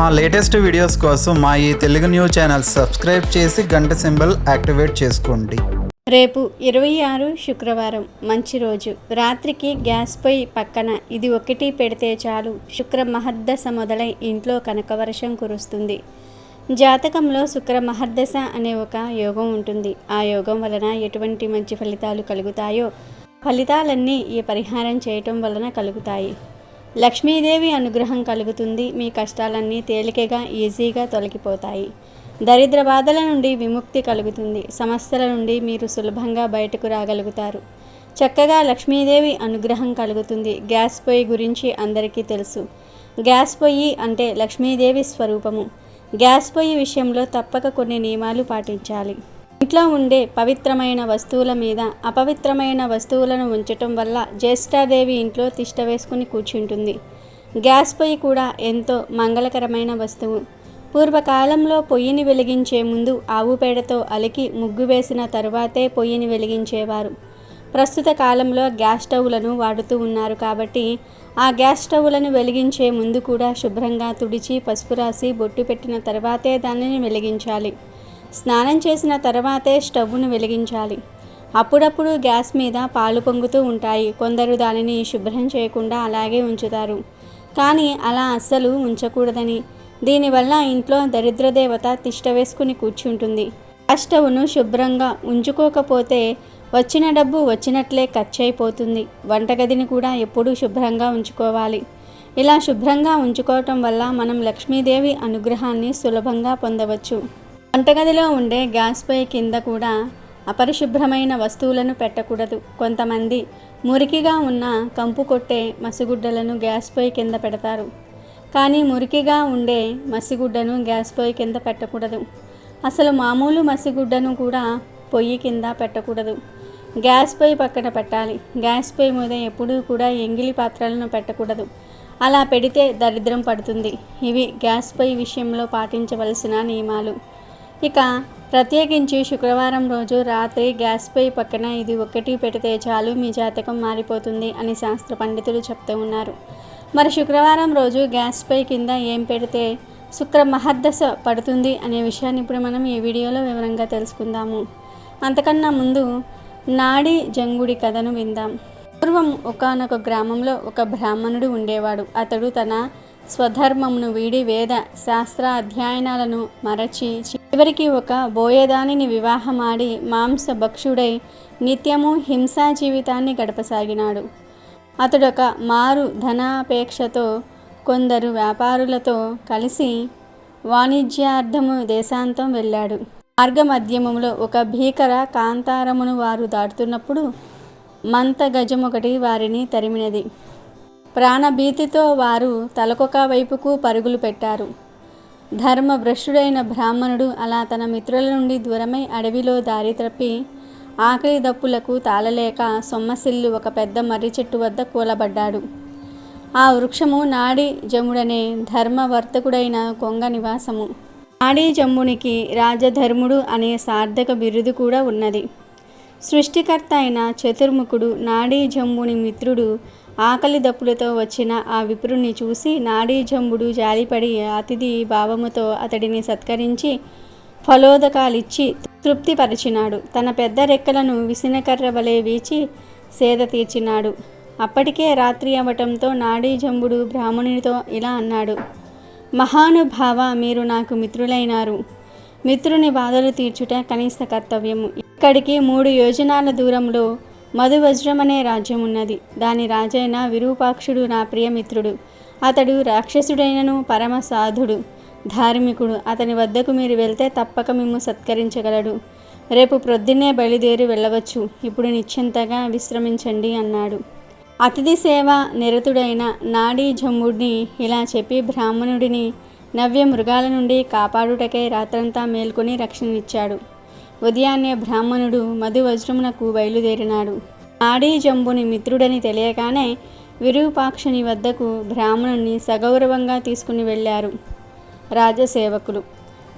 మా latest videos కోసం మా ఈ తెలుగు న్యూస్ ఛానల్ సబ్స్క్రైబ్ చేసి గంట సింబల్ యాక్టివేట్ చేసుకోండి. రేపు ఇరవై ఆరు శుక్రవారం మంచి రోజు. రాత్రికి గ్యాస్ పొయ్యి పక్కన ఇది ఒకటి పెడితే చాలు. శుక్ర మహర్దశ మొదలై ఇంట్లో కనకవర్షం కురుస్తుంది. జాతకంలో శుక్ర మహర్దశ అనే ఒక యోగం ఉంటుంది. ఆ యోగం వలన ఎటువంటి మంచి ఫలితాలు కలుగుతాయో ఫలితాలన్నీ ఈ పరిహారం చేయటం వలన కలుగుతాయి. లక్ష్మీదేవి అనుగ్రహం కలుగుతుంది. మీ కష్టాలన్నీ తేలికగా ఈజీగా తొలగిపోతాయి. దరిద్ర బాధల నుండి విముక్తి కలుగుతుంది. సమస్యల నుండి మీరు సులభంగా బయటకు రాగలుగుతారు. చక్కగా లక్ష్మీదేవి అనుగ్రహం కలుగుతుంది. గ్యాస్ పొయ్యి గురించి అందరికీ తెలుసు. గ్యాస్ పొయ్యి అంటే లక్ష్మీదేవి స్వరూపము. గ్యాస్ పొయ్యి విషయంలో తప్పక కొన్ని నియమాలు పాటించాలి. ఇంట్లో ఉండే పవిత్రమైన వస్తువుల మీద అపవిత్రమైన వస్తువులను ఉంచటం వల్ల జ్యేష్ఠాదేవి ఇంట్లో తిష్ట వేసుకుని కూర్చుంటుంది. గ్యాస్ పొయ్యి కూడా ఎంతో మంగళకరమైన వస్తువు. పూర్వకాలంలో పొయ్యిని వెలిగించే ముందు ఆవు పేడతో అలికి ముగ్గు వేసిన తరువాతే పొయ్యిని వెలిగించేవారు. ప్రస్తుత కాలంలో గ్యాస్ స్టవ్లను వాడుతూ ఉన్నారు కాబట్టి ఆ గ్యాస్ స్టవ్లను వెలిగించే ముందు కూడా శుభ్రంగా తుడిచి పసుపు రాసి బొట్టు పెట్టిన తర్వాతే దానిని వెలిగించాలి. స్నానం చేసిన తర్వాతే స్టవ్ను వెలిగించాలి. అప్పుడప్పుడు గ్యాస్ మీద పాలు పొంగుతూ ఉంటాయి. కొందరు దానిని శుభ్రం చేయకుండా అలాగే ఉంచుతారు. కానీ అలా అస్సలు ఉంచకూడదని. దీనివల్ల ఇంట్లో దరిద్రదేవత తిష్ట వేసుకుని కూర్చుంటుంది. ఆ స్టవ్ను శుభ్రంగా ఉంచుకోకపోతే వచ్చిన డబ్బు వచ్చినట్లే ఖర్చు అయిపోతుంది వంటగదిని కూడా ఎప్పుడూ శుభ్రంగా ఉంచుకోవాలి. ఇలా శుభ్రంగా ఉంచుకోవటం వల్ల మనం లక్ష్మీదేవి అనుగ్రహాన్ని సులభంగా పొందవచ్చు. వంటగదిలో ఉండే గ్యాస్ పొయ్యి కింద కూడా అపరిశుభ్రమైన వస్తువులను పెట్టకూడదు. కొంతమంది మురికిగా ఉన్న కంపు కొట్టే మసిగుడ్డలను గ్యాస్ పొయ్యి కింద పెడతారు. కానీ మురికిగా ఉండే మసిగుడ్డను గ్యాస్ పొయ్యి కింద పెట్టకూడదు. అసలు మామూలు మసిగుడ్డను కూడా పొయ్యి కింద పెట్టకూడదు. గ్యాస్ పొయ్యి పక్కన పెట్టాలి. గ్యాస్ పొయ్యి మీద ఎప్పుడూ కూడా ఎంగిలి పాత్రలను పెట్టకూడదు. అలా పెడితే దరిద్రం పడుతుంది. ఇవి గ్యాస్ పొయ్యి విషయంలో పాటించవలసిన నియమాలు. ఇక ప్రత్యేకించి శుక్రవారం రోజు రాత్రి గ్యాస్ పొయ్యి పక్కన ఇది ఒక్కటి పెడితే చాలు మీ జాతకం మారిపోతుంది అని శాస్త్ర పండితులు చెప్తూ ఉన్నారు. మరి శుక్రవారం రోజు గ్యాస్ పొయ్యి కింద ఏం పెడితే శుక్ర మహర్దశ పడుతుంది అనే విషయాన్ని ఇప్పుడు మనం ఈ వీడియోలో వివరంగా తెలుసుకుందాము. అంతకన్నా ముందు నాడి జంగుడి కథను విందాం. పూర్వం ఒకనొక గ్రామంలో ఒక బ్రాహ్మణుడు ఉండేవాడు. అతడు తన స్వధర్మమును వీడి వేద శాస్త్ర అధ్యయనాలను మరచి చివరికి ఒక బోయేదానిని వివాహమాడి మాంసభక్షుడై నిత్యము హింసా జీవితాన్ని గడపసాగినాడు. అతడొక మారు ధనాపేక్షతో కొందరు వ్యాపారులతో కలిసి వాణిజ్యార్థము దేశాంతం వెళ్ళాడు. మార్గమధ్యమంలో ఒక భీకర కాంతారమును వారు దాటుతున్నప్పుడు మంత గజం ఒకటి వారిని తరిమినది. ప్రాణభీతితో వారు తలకొక వైపుకు పరుగులు పెట్టారు. ధర్మభ్రష్టుడైన బ్రాహ్మణుడు అలా తన మిత్రుల నుండి దూరమై అడవిలో దారి తప్పి ఆకలి దప్పులకు తాళలేక సొమ్మసిల్లు ఒక పెద్ద మర్రి చెట్టు వద్ద కూలబడ్డాడు. ఆ వృక్షము నాడి జముడనే ధర్మవర్తకుడైన కొంగ నివాసము. నాడీజమ్మునికి రాజధర్ముడు అనే సార్థక బిరుదు కూడా ఉన్నది. సృష్టికర్త అయిన చతుర్ముఖుడు నాడీ జమ్ముని మిత్రుడు ఆకలి దప్పులతో వచ్చిన ఆ విప్రుణ్ణి చూసి నాడీ జంబుడు జాలిపడి అతిథి భావముతో అతడిని సత్కరించి ఫలోదకాలిచ్చి తృప్తిపరిచినాడు. తన పెద్ద రెక్కలను విసినకర్ర వలె వీచి సేద తీర్చినాడు. అప్పటికే రాత్రి అవ్వటంతో నాడీ జంబుడు బ్రాహ్మణునితో ఇలా అన్నాడు. మహానుభావ మీరు నాకు మిత్రులైనారు. మిత్రుని బాధలు తీర్చుట కనీస కర్తవ్యము. ఇక్కడికి మూడు యోజనాల దూరంలో మధువజ్రం అనే రాజ్యం ఉన్నది. దాని రాజైన విరూపాక్షుడు నా ప్రియమిత్రుడు. అతడు రాక్షసుడైనను పరమ సాధుడు ధార్మికుడు. అతని వద్దకు మీరు వెళ్తే తప్పక మేము సత్కరించగలడు. రేపు ప్రొద్దున్నే బయలుదేరి వెళ్ళవచ్చు. ఇప్పుడు నిశ్చింతగా విశ్రమించండి అన్నాడు. అతిథి సేవ నిరతుడైన నాడీ జమ్ముడిని ఇలా చెప్పి బ్రాహ్మణుడిని నవ్య మృగాల నుండి కాపాడుటకై రాత్రంతా మేల్కొని రక్షణనిచ్చాడు. ఉదయాన్నే బ్రాహ్మణుడు మధువజ్రమునకు బయలుదేరినాడు. నాడీ జంబుని మిత్రుడని తెలియగానే విరూపాక్షుని వద్దకు బ్రాహ్మణుని సగౌరవంగా తీసుకుని వెళ్ళారు రాజసేవకులు.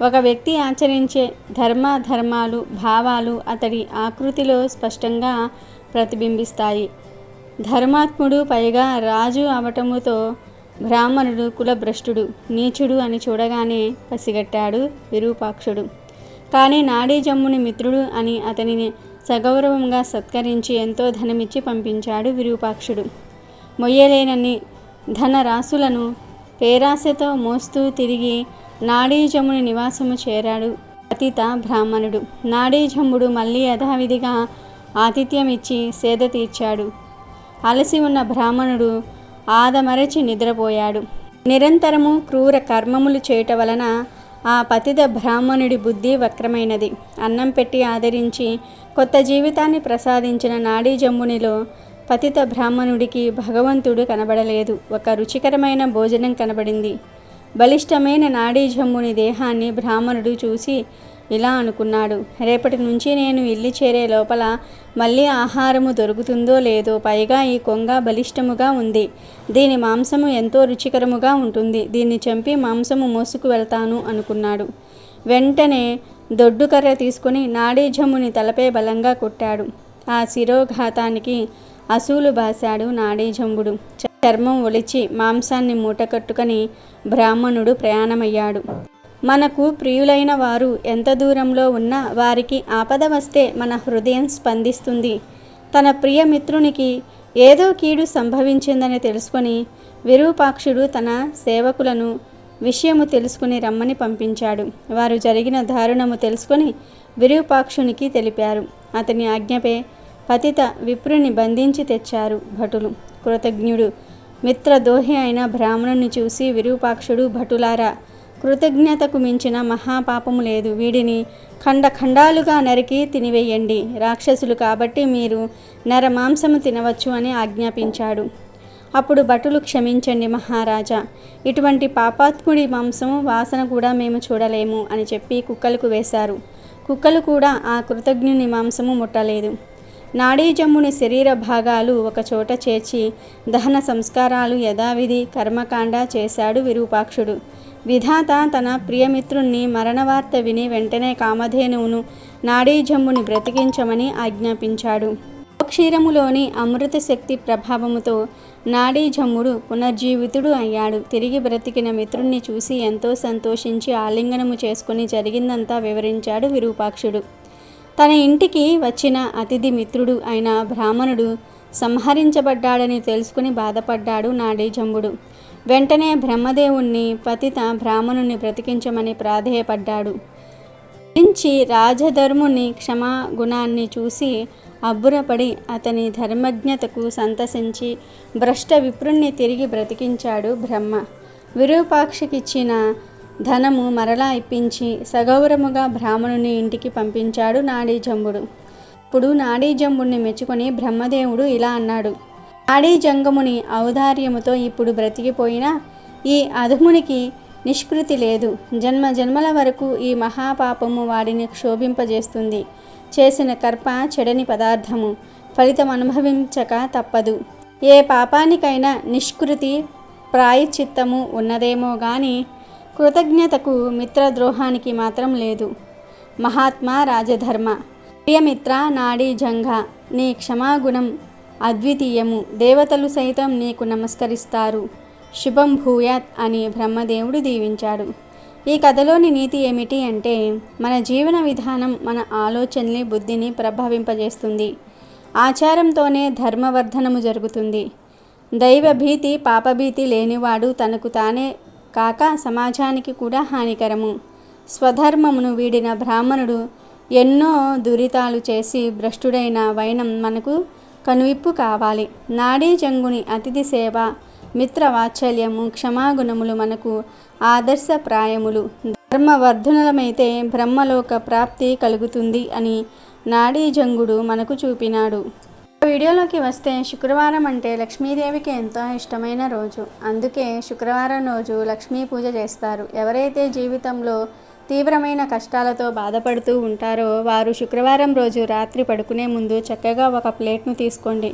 ఒక వ్యక్తి ఆచరించే ధర్మ ధర్మాలు భావాలు అతడి ఆకృతిలో స్పష్టంగా ప్రతిబింబిస్తాయి. ధర్మాత్ముడు పైగా రాజు అవటముతో బ్రాహ్మణుడు కులభ్రష్టుడు నీచుడు అని చూడగానే పసిగట్టాడు విరూపాక్షుడు. కానీ నాడీ జమ్ముని మిత్రుడు అని అతనిని సగౌరవంగా సత్కరించి ఎంతో ధనమిచ్చి పంపించాడు విరూపాక్షుడు. మొయ్యలేనని ధనరాశులను పేరాశతో మోస్తూ తిరిగి నాడీజముని నివాసము చేరాడు అతిత బ్రాహ్మణుడు. నాడీజమ్ముడు మళ్ళీ యథావిధిగా ఆతిథ్యమిచ్చి సేద తీర్చాడు. అలసి ఉన్న బ్రాహ్మణుడు ఆదమరచి నిద్రపోయాడు. నిరంతరము క్రూర కర్మములు చేయట వలన ఆ పతిత బ్రాహ్మణుడి బుద్ధి వక్రమైనది. అన్నం పెట్టి ఆదరించి కొత్త జీవితాన్ని ప్రసాదించిన నాడీ జమ్మునిలో పతిత బ్రాహ్మణుడికి భగవంతుడు కనబడలేదు. ఒక రుచికరమైన భోజనం కనబడింది. బలిష్టమైన నాడీ జమ్ముని దేహాన్ని బ్రాహ్మణుడు చూసి ఇలా అనుకున్నాడు. రేపటి నుంచి నేను ఇల్లు చేరే లోపల మళ్ళీ ఆహారము దొరుకుతుందో లేదో పైగా ఈ కొంగ బలిష్టముగా ఉంది. దీని మాంసము ఎంతో రుచికరముగా ఉంటుంది. దీన్ని చంపి మాంసము మోసుకు వెళ్తాను అనుకున్నాడు. వెంటనే దొడ్డుకర్ర తీసుకుని నాడీజమ్ముని తలపై బలంగా కొట్టాడు. ఆ శిరోఘాతానికి అసూలు బాశాడు నాడీజంబుడు. చర్మం ఒలిచి మాంసాన్ని మూటకట్టుకొని బ్రాహ్మణుడు ప్రయాణమయ్యాడు. మనకు ప్రియులైన వారు ఎంత దూరంలో ఉన్నా వారికి ఆపద వస్తే మన హృదయం స్పందిస్తుంది. తన ప్రియమిత్రునికి ఏదో కీడు సంభవించిందని తెలుసుకొని విరూపాక్షుడు తన సేవకులను విషయము తెలుసుకుని రమ్మని పంపించాడు. వారు జరిగిన దారుణము తెలుసుకొని విరూపాక్షునికి తెలిపారు. అతని ఆజ్ఞపై పతిత విప్రుని బంధించి తెచ్చారు భటులు. కృతజ్ఞుడు. మిత్రదోహి అయిన బ్రాహ్మణుని చూసి విరూపాక్షుడు భటులారా కృతజ్ఞతకు మించిన మహాపాపము లేదు. వీడిని ఖండ ఖండాలుగా నరికి తినివేయండి. రాక్షసులు కాబట్టి మీరు నరమాంసము తినవచ్చు అని ఆజ్ఞాపించాడు. అప్పుడు భటులు క్షమించండి మహారాజా. ఇటువంటి పాపాత్ముడి మాంసము వాసన కూడా మేము చూడలేము అని చెప్పి కుక్కలకు వేశారు. కుక్కలు కూడా ఆ కృతజ్ఞుని మాంసము ముట్టలేదు. నాడీజమ్ముని శరీర భాగాలు ఒకచోట చేర్చి దహన సంస్కారాలు యథావిధి కర్మకాండ చేశాడు విరూపాక్షుడు. విధాత తన ప్రియమిత్రుణ్ణి మరణవార్త విని వెంటనే కామధేనువును నాడీజమ్ముని బ్రతికించమని ఆజ్ఞాపించాడు. క్షీరములోని అమృత శక్తి ప్రభావముతో నాడీజమ్ముడు పునర్జీవితుడు అయ్యాడు. తిరిగి బ్రతికిన మిత్రుణ్ణి చూసి ఎంతో సంతోషించి ఆలింగనము చేసుకుని జరిగిందంతా వివరించాడు విరూపాక్షుడు. తన ఇంటికి వచ్చిన అతిథి మిత్రుడు అయిన బ్రాహ్మణుడు సంహరించబడ్డాడని తెలుసుకుని బాధపడ్డాడు నాడీజంబుడు వెంటనే బ్రహ్మదేవుణ్ణి పతిత బ్రాహ్మణుని బ్రతికించమని ప్రాధేయపడ్డాడు. నుంచి రాజధర్ముని క్షమాగుణాన్ని చూసి అబ్బురపడి అతని ధర్మజ్ఞతకు సంతసించి భ్రష్ట విప్రుణ్ణి తిరిగి బ్రతికించాడు బ్రహ్మ. విరూపాక్షకిచ్చిన ధనము మరలా ఇప్పించి సగౌరముగా బ్రాహ్మణుని ఇంటికి పంపించాడు నాడీజంబుడు. ఇప్పుడు నాడీజంబుడిని మెచ్చుకొని బ్రహ్మదేవుడు ఇలా అన్నాడు. నాడీజంగముని ఔదార్యముతో ఇప్పుడు బ్రతికిపోయిన ఈ అధమునికి నిష్కృతి లేదు. జన్మ జన్మల వరకు ఈ మహాపాపము వాడిని క్షోభింపజేస్తుంది. చేసిన కర్ప చెడని పదార్థము. ఫలితం అనుభవించక తప్పదు. ఏ పాపానికైనా నిష్కృతి ప్రాయచిత్తము ఉన్నదేమో గాని కృతజ్ఞతకు మిత్రద్రోహానికి మాత్రం లేదు. మహాత్మా రాజధర్మ. ప్రియమిత్ర నాడీ జంఘ నీ క్షమాగుణం అద్వితీయము. దేవతలు సైతం నీకు నమస్కరిస్తారు. శుభం భూయాత్ అని బ్రహ్మదేవుడు దీవించాడు. ఈ కథలోని నీతి ఏమిటి అంటే మన జీవన విధానం మన ఆలోచనని బుద్ధిని ప్రభావింపజేస్తుంది. ఆచారంతోనే ధర్మవర్ధనము జరుగుతుంది. దైవభీతి పాపభీతి లేనివాడు తనకు తానే కాక సమాజానికి కూడా హానికరము. స్వధర్మమును వీడిన బ్రాహ్మణుడు ఎన్నో దురితాలు చేసి భ్రష్టుడైన వైనం మనకు కనువిప్పు కావాలి. నాడీ జంగుని అతిథి సేవ మిత్రవాత్సల్యము క్షమాగుణములు మనకు ఆదర్శప్రాయములు. ధర్మవర్ధనలమైతే బ్రహ్మలోక ప్రాప్తి కలుగుతుంది అని నాడీ జంగుడు మనకు చూపినాడు. వీడియోలోకి వస్తే శుక్రవారం అంటే లక్ష్మీదేవికి ఎంతో ఇష్టమైన రోజు. అందుకే శుక్రవారం రోజు లక్ష్మీ పూజ చేస్తారు. ఎవరైతే జీవితంలో తీవ్రమైన కష్టాలతో బాధపడుతూ ఉంటారో వారు శుక్రవారం రోజు రాత్రి పడుకునే ముందు చక్కగా ఒక ప్లేట్ను తీసుకోండి.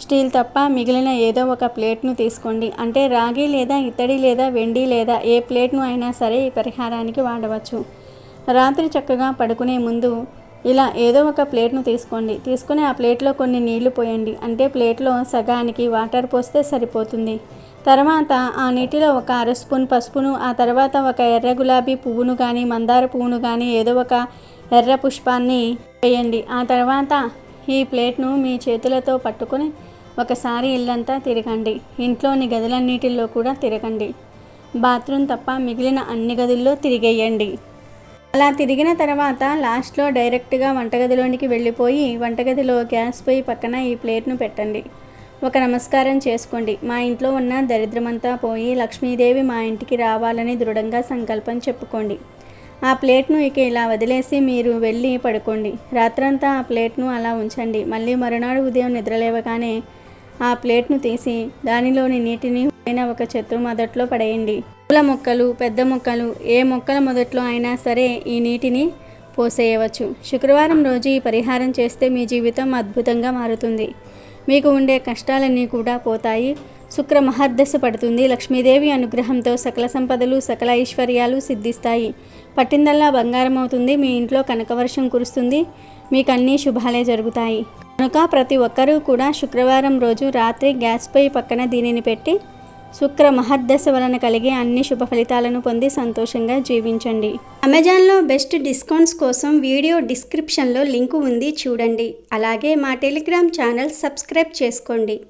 స్టీల్ తప్ప మిగిలిన ఏదో ఒక ప్లేట్ను తీసుకోండి. అంటే రాగి లేదా ఇత్తడి లేదా వెండి లేదా ఏ ప్లేట్ను అయినా సరే ఈ పరిహారానికి వాడవచ్చు. రాత్రి చక్కగా పడుకునే ముందు ఇలా ఏదో ఒక ప్లేట్ను తీసుకోండి. తీసుకుని ఆ ప్లేట్లో కొన్ని నీళ్ళు పోయండి. అంటే ప్లేట్లో సగానికి వాటర్ పోస్తే సరిపోతుంది. తర్వాత ఆ నీటిలో ఒక అర స్పూన్ పసుపును ఆ తర్వాత ఒక ఎర్ర గులాబీ పువ్వును కానీ మందార పువ్వును కానీ ఏదో ఒక ఎర్ర పుష్పాన్ని వేయండి. ఆ తర్వాత ఈ ప్లేట్ను మీ చేతులతో పట్టుకొని ఒకసారి ఇల్లంతా తిరగండి. ఇంట్లోని గదులన్నిటిలో కూడా తిరగండి. బాత్రూమ్ తప్ప మిగిలిన అన్ని గదుల్లో తిరిగేయండి. అలా తిరిగిన తర్వాత లాస్ట్లో డైరెక్ట్గా వంటగదిలోనికి వెళ్ళిపోయి వంటగదిలో గ్యాస్ పొయ్యి పక్కన ఈ ప్లేట్ను పెట్టండి. ఒక నమస్కారం చేసుకోండి. మా ఇంట్లో ఉన్న దరిద్రమంతా పోయి లక్ష్మీదేవి మా ఇంటికి రావాలని దృఢంగా సంకల్పం చెప్పుకోండి. ఆ ప్లేట్ను ఇక ఇలా వదిలేసి మీరు వెళ్ళి పడుకోండి. రాత్రంతా ఆ ప్లేట్ను అలా ఉంచండి. మళ్ళీ మరునాడు ఉదయం నిద్రలేవగానే ఆ ప్లేట్ను తీసి దానిలోని నీటిని పైన ఒక చెట్టు మొదట్లో పడేయండి. పూల మొక్కలు పెద్ద మొక్కలు ఏ మొక్కల మొదట్లో అయినా సరే ఈ నీటిని పోసేయవచ్చు. శుక్రవారం రోజు ఈ పరిహారం చేస్తే మీ జీవితం అద్భుతంగా మారుతుంది. మీకు ఉండే కష్టాలన్నీ కూడా పోతాయి. శుక్ర మహర్దశ పడుతుంది. లక్ష్మీదేవి అనుగ్రహంతో సకల సంపదలు సకల ఐశ్వర్యాలు సిద్ధిస్తాయి. పట్టిందల్లా బంగారం అవుతుంది. మీ ఇంట్లో కనకవర్షం కురుస్తుంది. మీకు అన్ని శుభాలే జరుగుతాయి. కనుక ప్రతి ఒక్కరూ కూడా శుక్రవారం రోజు రాత్రి గ్యాస్పై పక్కన దీనిని పెట్టి శుక్ర మహర్దశ వలన కలిగే అన్ని శుభ ఫలితాలను పొంది సంతోషంగా జీవించండి. అమెజాన్లో బెస్ట్ డిస్కౌంట్స్ కోసం వీడియో డిస్క్రిప్షన్లో లింకు ఉంది చూడండి. అలాగే మా టెలిగ్రామ్ ఛానల్ సబ్స్క్రైబ్ చేసుకోండి.